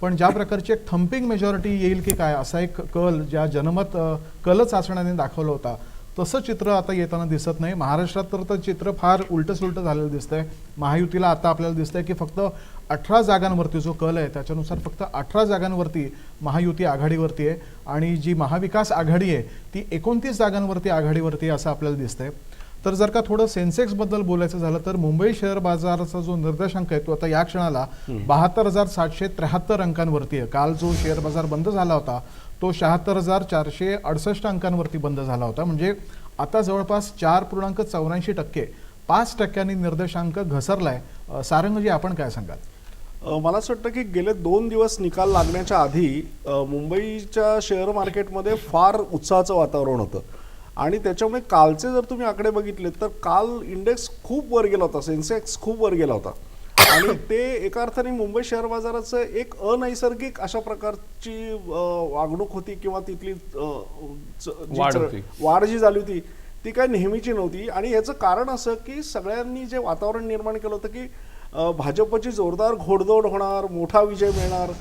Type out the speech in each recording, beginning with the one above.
पण ज्या प्रकारची एक थम्पिंग मेजॉरिटी येईल की काय असा एक कल ज्या जनमत कल चाचण्याने दाखवला होता तसं चित्र आता येताना दिसत नाही. महाराष्ट्रात तर तर चित्र फार उलटं सुलटं झालेलं दिसतंय. महायुतीला आता आपल्याला दिसतंय की फक्त अठरा जागांवरती जो कल आहे त्याच्यानुसार फक्त अठरा जागांवरती महायुती आघाडीवरती आहे. आणि जी महाविकास आघाडी आहे ती एकोणतीस जागांवरती आघाडीवरती आहे असं आपल्याला दिसतंय. तर जर का थोडं सेन्सेक्सबद्दल बोलायचं झालं तर मुंबई शेअर बाजाराचा जो निर्देशांक आहे तो आता या क्षणाला बहात्तर हजार सातशे त्र्याहत्तर अंकांवरती आहे. काल जो शेअर बाजार बंद झाला होता तो शहात्तर हजार चारशे अडुसष्ट अंकांवरती बंद झाला होता. म्हणजे आता जवळपास चार पूर्णांक चौऱ्याऐंशी टक्के पाच टक्क्यांनी निर्देशांक घसरलाय. सारंगजी आपण काय सांगाल? मला असं वाटतं की गेले दोन दिवस निकाल लागण्याच्या आधी मुंबईच्या शेअर मार्केटमध्ये फार उत्साहाचं वातावरण होतं. आणि त्याच्यामुळे कालचे जर तुम्ही आकडे बघितले तर काल इंडेक्स खूप वर गेला होता सेन्सेक्स खूप वर गेला होता. आणि ते एका अर्थाने मुंबई शेअर बाजाराचं एक अनैसर्गिक अशा प्रकारची वागणूक होती किंवा तिथली वाढ जी झाली होती ती काय नेहमीची नव्हती. आणि याचं कारण असं की सगळ्यांनी जे वातावरण निर्माण केलं होतं की भाजपची जोरदार घोडदौड होणार मोठा विजय मिळणार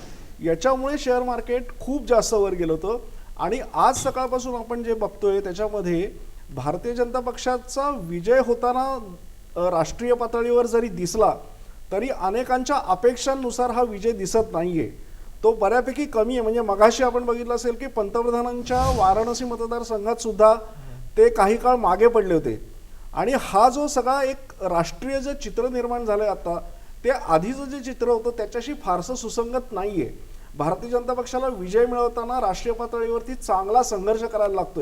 याच्यामुळे शेअर मार्केट खूप जास्त वर गेलं होतं. आणि आज सकाळपासून आपण जे बघतोय त्याच्यामध्ये भारतीय जनता पक्षाचा विजय होताना राष्ट्रीय पातळीवर जरी दिसला तरी अनेकांच्या अपेक्षांनुसार हा विजय दिसत नाहीये. तो बऱ्यापैकी कमी आहे. म्हणजे मगाशी आपण बघितलं असेल की पंतप्रधानांच्या वाराणसी मतदारसंघात सुद्धा ते काही काळ मागे पडले होते. आणि हा जो सगळा एक राष्ट्रीय जे चित्र निर्माण झालंय आता ते आधीचं जे चित्र होतं त्याच्याशी फारसं सुसंगत नाही आहे भारतीय जनता पक्षाला विजय मिळवताना राष्ट्रीय पातळीवरती चांगला संघर्ष करायला लागतोय.